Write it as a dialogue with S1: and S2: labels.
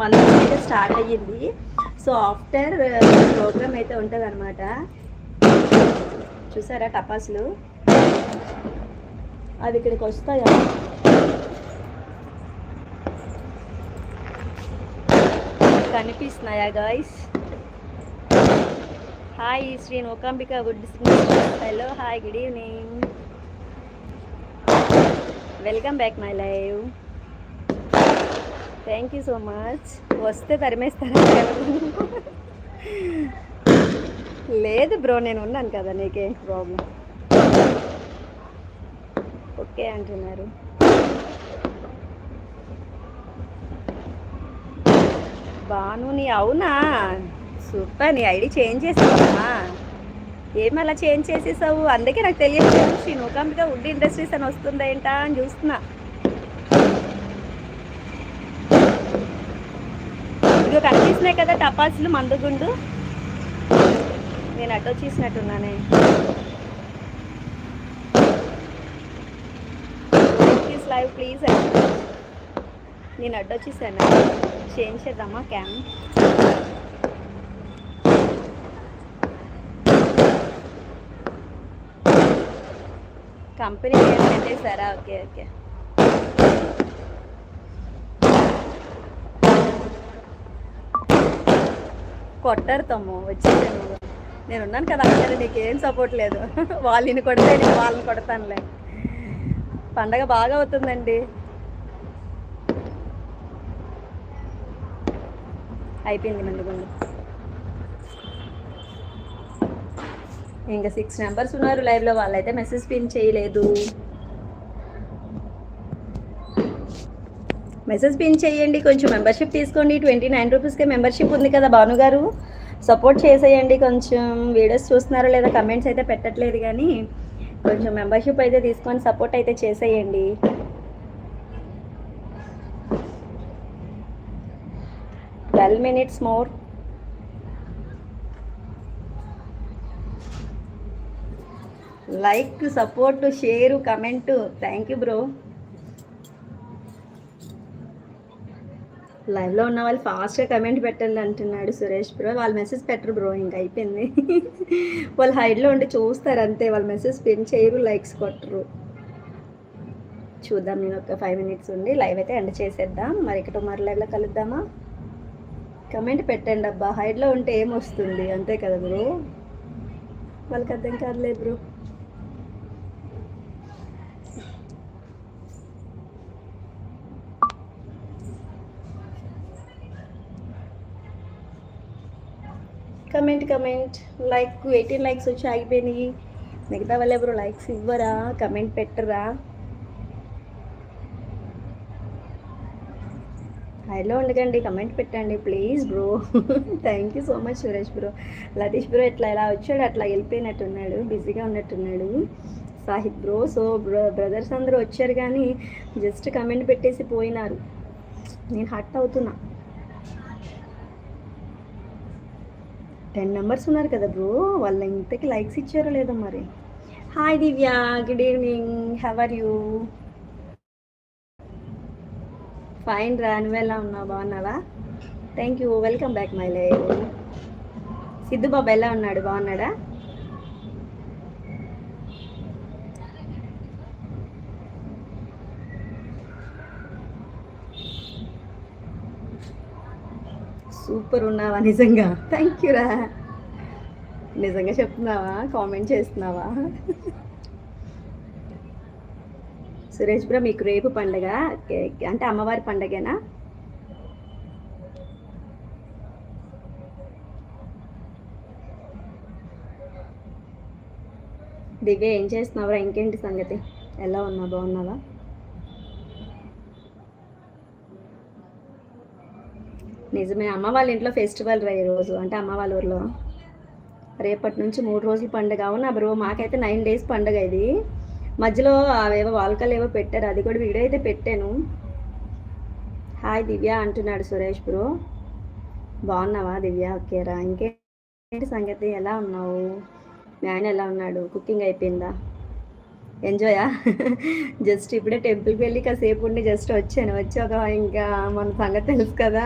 S1: మన అయితే స్టార్ట్ అయ్యింది. సో ఆఫ్టర్ ప్రోగ్రామ్ అయితే ఉంటుంది అనమాట చూసారా టపాసులు? అవి ఇక్కడికి వస్తాయా? కనిపిస్తున్నాయా గాయస్ హాయ్ శ్రీ నోకాంబిక would hello hi good evening welcome back my live thank you so much వస్తే తరిమేస్తారా లేదు బ్రో నేను ఉన్నాను కదా నీకేం ప్రాబ్లం ఓకే అంటున్నారు బాను నీ అవునా? సూపర్ నీ ఐడి చేంజ్ చేసావా? ఏం అలా చేంజ్ చేసేసావు? అందుకే నాకు తెలియదు శ్రీ నూకాంబిక వుడ్ ఇండస్ట్రీస్ అని వస్తుందేంటా అని చూస్తున్నా. ఇదిగో కనిపిస్తున్నాయి కదా టపాసులు మందుగుండు నేను అటో వచ్చేసినట్టున్నానే ప్లీజ్ లైవ్ ప్లీజ్ నేను అడ్డు వచ్చేసాను చేంజ్ చేద్దామా క్యామ్ కంపెనీ పేరు పెట్టేశారా? ఓకే ఓకే కొట్టారు తమ్ము వచ్చేసాను నేను ఉన్నాను కదా అక్కడ నీకేం సపోర్ట్ లేదు. వాళ్ళని కొడితే నేను వాళ్ళని కొడతానులే. పండగ బాగా అవుతుందండి. అయిపోయింది ముందు ముందు ఇంకా సిక్స్ మెంబర్స్ ఉన్నారు లైవ్లో వాళ్ళైతే మెసేజ్ పిన్ చేయలేదు. మెసేజ్ పిన్ చేయండి కొంచెం మెంబర్షిప్ తీసుకోండి. ట్వంటీ నైన్ రూపీస్కే మెంబర్షిప్ ఉంది కదా భాను గారు. సపోర్ట్ చేసేయండి కొంచెం. వీడియోస్ చూస్తున్నారో లేదా కమెంట్స్ అయితే పెట్టట్లేదు కానీ కొంచెం మెంబర్షిప్ అయితే తీసుకొని సపోర్ట్ అయితే చేసేయండి. Twelve minutes more. Like support share comment. Thank you bro. లైవ్లో ఉన్న వాళ్ళు ఫాస్ట్గా కమెంట్ పెట్టండి అంటున్నాడు సురేష్ బ్రో. వాళ్ళు మెసేజ్ పెట్టరు బ్రో ఇంకా అయిపోయింది. వాళ్ళు హైడ్లో ఉండి చూస్తారు అంతే వాళ్ళు మెసేజ్ పిన్ చేయరు లైక్స్ కొట్టరు. చూద్దాం నేను ఒక ఫైవ్ మినిట్స్ ఉండి లైవ్ అయితే ఎండ్ చేసేద్దాం. మరి ఇక్కడ మరి లైవ్లో కలుద్దామా? కమెంట్ పెట్టండి అబ్బా హైడ్లో ఉంటే ఏమొస్తుంది అంతే కదా బ్రో. వాళ్ళకి అర్థం కాదులే bro. Comment comment like eighteen likes వచ్చి ఆగిపోయినాయి. మిగతా వాళ్ళు ఎవరు లైక్స్ ఇవ్వరా? కమెంట్ పెట్టరా? హైలో ఉండకండి కమెంట్ పెట్టండి please bro thank you so much Suresh bro Latish bro ఎట్లా ఎలా వచ్చాడు? అట్లా వెళ్ళిపోయినట్టున్నాడు బిజీగా ఉన్నట్టున్నాడు. Sahith bro so bro brothers అందరూ వచ్చారు కానీ జస్ట్ కమెంట్ పెట్టేసి పోయినారు. నేను హట్ అవుతున్నా. టెన్ మెంబర్స్ ఉన్నారు కదా బ్రో వాళ్ళ ఇంతకి లైక్స్ ఇచ్చారో లేదో మరి. Hi Divya good evening how are you fine రా నువ్వు ఎలా ఉన్నావు? బాగున్నావా? Thank you welcome back my live Siddhu బాబు ఎలా ఉన్నాడు? బాగున్నాడా? సూపర్ ఉన్నావా నిజంగా? థ్యాంక్ యూ రా. నిజంగా చెప్తున్నావా? కామెంట్ చేస్తున్నావా? సురేష్ బ్రో మీకు రేపు పండగ. అంటే అమ్మవారి పండగేనా? దివ్య ఏం చేస్తున్నావురా? ఇంకేంటి సంగతి? ఎలా ఉన్నా బాగున్నావా? నిజమే. అమ్మ వాళ్ళ ఇంట్లో ఫెస్టివల్ రా ఈరోజు అంటే అమ్మ వాళ్ళ ఊర్లో. రేపటి నుంచి మూడు రోజులు పండుగ. అవునా బ్రో? మాకైతే నైన్ డేస్ పండుగ ఇది. మధ్యలో అవేవో వాల్కలు ఏవో పెట్టారు. అది కూడా వీడియో అయితే పెట్టాను. హాయ్ దివ్య అంటున్నాడు సురేష్ బ్రో. బాగున్నావా దివ్య? ఓకేరా ఇంకేంటి సంగతి? ఎలా ఉన్నావు? మీ ఆయన ఎలా ఉన్నాడు? కుకింగ్ అయిపోయిందా? ఎంజాయా? జస్ట్ ఇప్పుడే టెంపుల్కి వెళ్ళి కాసేపు ఉండి జస్ట్ వచ్చాను. వచ్చి ఒక ఇంకా మన సంగతి తెలుసు కదా.